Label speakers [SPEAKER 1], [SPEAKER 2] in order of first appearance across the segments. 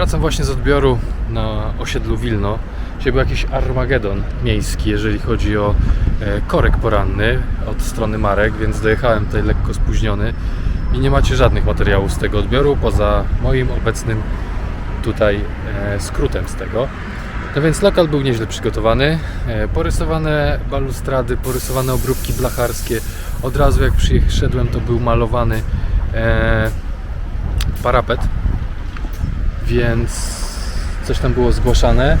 [SPEAKER 1] Wracam właśnie z odbioru na osiedlu Wilno. Dzisiaj był jakiś Armagedon miejski, jeżeli chodzi o e, korek poranny od strony Marek, więc dojechałem tutaj lekko spóźniony i nie macie żadnych materiałów z tego odbioru, poza moim obecnym tutaj e, skrótem z tego. No więc lokal był nieźle przygotowany. E, Porysowane balustrady, porysowane obróbki blacharskie. Od razu jak przyszedłem to był malowany parapet, więc coś tam było zgłaszane.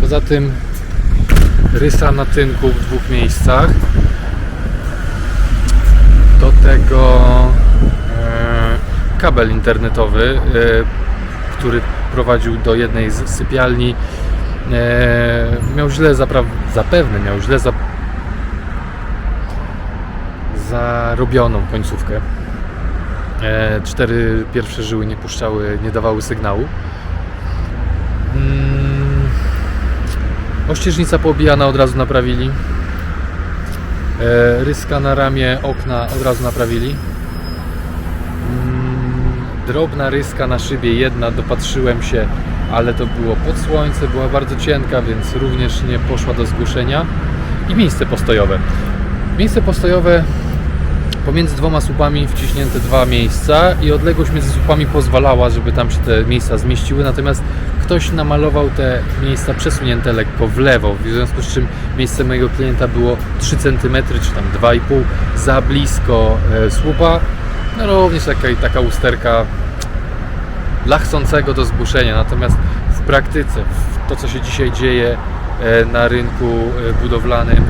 [SPEAKER 1] Poza tym rysa na tynku w dwóch miejscach. Do tego e, kabel internetowy, e, który prowadził do jednej z sypialni, e, miał źle zapewne miał źle za- zarobioną końcówkę. E, cztery pierwsze żyły nie puszczały, nie dawały sygnału. Mm, ościeżnica poobijana od razu naprawili. E, ryska na ramię okna od razu naprawili. Mm, drobna ryska na szybie, jedna dopatrzyłem się, ale to było pod słońce, była bardzo cienka, więc również nie poszła do zgłoszenia. I miejsce postojowe. Miejsce postojowe pomiędzy dwoma słupami wciśnięte dwa miejsca i odległość między słupami pozwalała, żeby tam się te miejsca zmieściły, natomiast ktoś namalował te miejsca przesunięte lekko w lewo, w związku z czym miejsce mojego klienta było 3 cm czy tam 2,5 za blisko e, słupa. No również taka, taka usterka dla chcącego do zgłoszenia, natomiast w praktyce, w to co się dzisiaj dzieje e, na rynku e, budowlanym,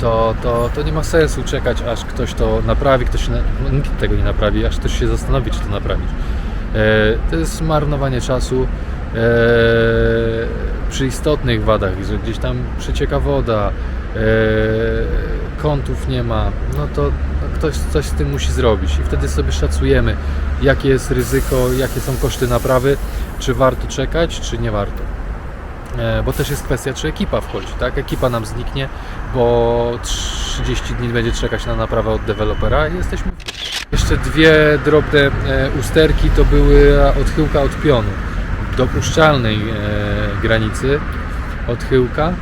[SPEAKER 1] to, to, to nie ma sensu czekać, aż ktoś to naprawi, ktoś no, nikt tego nie naprawi, aż ktoś się zastanowi, czy to naprawić. E, to jest marnowanie czasu e, przy istotnych wadach, że gdzieś tam przecieka woda, e, kątów nie ma, no to ktoś coś z tym musi zrobić i wtedy sobie szacujemy, jakie jest ryzyko, jakie są koszty naprawy, czy warto czekać, czy nie warto. E, Bo też jest kwestia, czy ekipa wchodzi, tak? Ekipa nam zniknie, bo 30 dni będzie czekać na naprawę od dewelopera i jesteśmy. Jeszcze dwie drobne e, usterki to były odchyłka od pionu. Dopuszczalnej e, granicy odchyłka,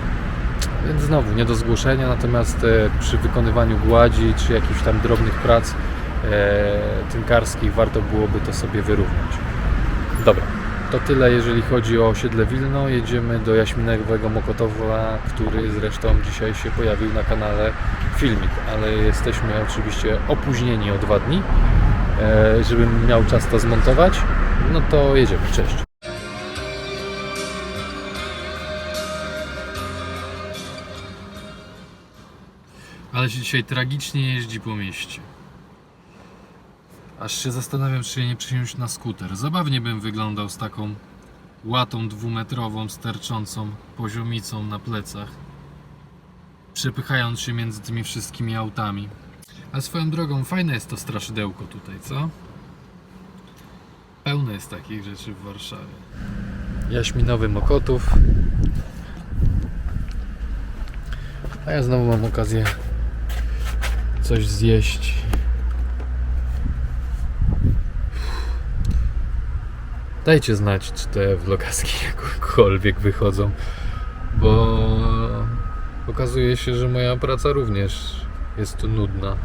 [SPEAKER 1] więc znowu nie do zgłoszenia, natomiast przy wykonywaniu gładzi czy jakichś tam drobnych prac tynkarskich warto byłoby to sobie wyrównać. Dobra, to tyle jeżeli chodzi o osiedle Wilno. Jedziemy do Jaśminowego Mokotowa, który zresztą dzisiaj się pojawił na kanale filmik, ale jesteśmy oczywiście opóźnieni o dwa dni. E, żebym miał czas to zmontować, no to jedziemy. Cześć. Ale się dzisiaj tragicznie jeździ po mieście. Aż się zastanawiam, czy je nie przysiąść na skuter. Zabawnie bym wyglądał z taką łatą dwumetrową, sterczącą poziomicą na plecach, przepychając się między tymi wszystkimi autami. A swoją drogą, fajne jest to straszydełko tutaj, co? Pełno jest takich rzeczy w Warszawie. Jaśminowy Mokotów. A ja znowu mam okazję coś zjeść. Dajcie znać, czy te vlogaski jakkolwiek wychodzą, bo okazuje się, że moja praca również jest nudna.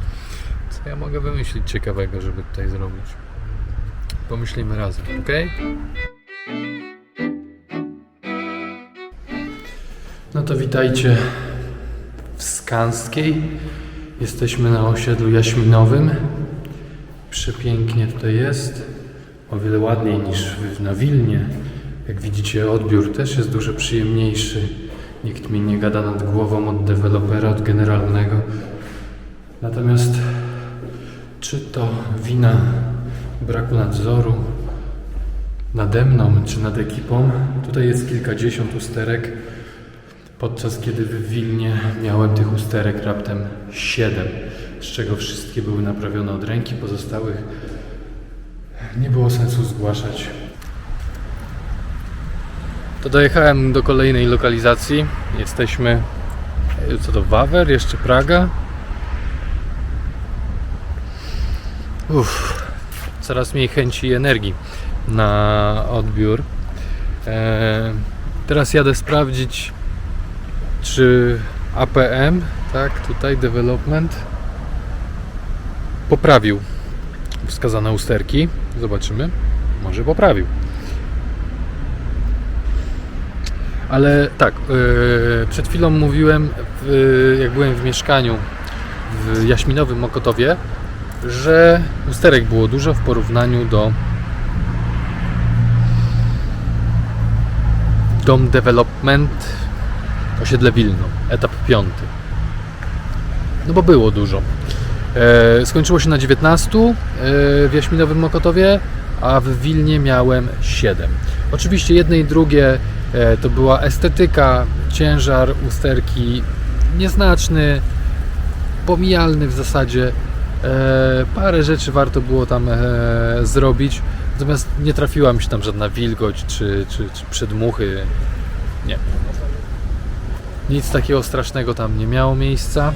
[SPEAKER 1] Co ja mogę wymyślić ciekawego, żeby tutaj zrobić? Pomyślimy razem, ok? No to witajcie w Skanskiej. Jesteśmy na osiedlu Jaśminowym. Przepięknie tutaj jest. O wiele ładniej niż na Wilnie. Jak widzicie, odbiór też jest dużo przyjemniejszy. Nikt mi nie gada nad głową od dewelopera, od generalnego. Natomiast czy to wina braku nadzoru nade mną, czy nad ekipą? Tutaj jest kilkadziesiąt usterek, podczas kiedy w Wilnie miałem tych usterek raptem 7, z czego wszystkie były naprawione od ręki, pozostałych nie było sensu zgłaszać. To dojechałem do kolejnej lokalizacji. Jesteśmy. e, Co to Wawer? Jeszcze Praga? Uff. coraz mniej chęci i energii na odbiór. E, teraz jadę sprawdzić, czy APM, tak, tutaj development, poprawił wskazane usterki. Zobaczymy. Może poprawił. Ale tak, yy, przed chwilą mówiłem, jak byłem w mieszkaniu w Jaśminowym Mokotowie, że usterek było dużo w porównaniu do Dom Development osiedle Wilno, etap piąty. No bo było dużo. E, skończyło się na 19 e, w Jaśminowym Mokotowie, a w Wilnie miałem 7. Oczywiście jedne i drugie e, to była estetyka, ciężar, usterki nieznaczny, pomijalny w zasadzie. Parę rzeczy warto było tam zrobić, natomiast nie trafiła mi się tam żadna wilgoć czy, czy, czy przedmuchy. Nie. Nic takiego strasznego tam nie miało miejsca.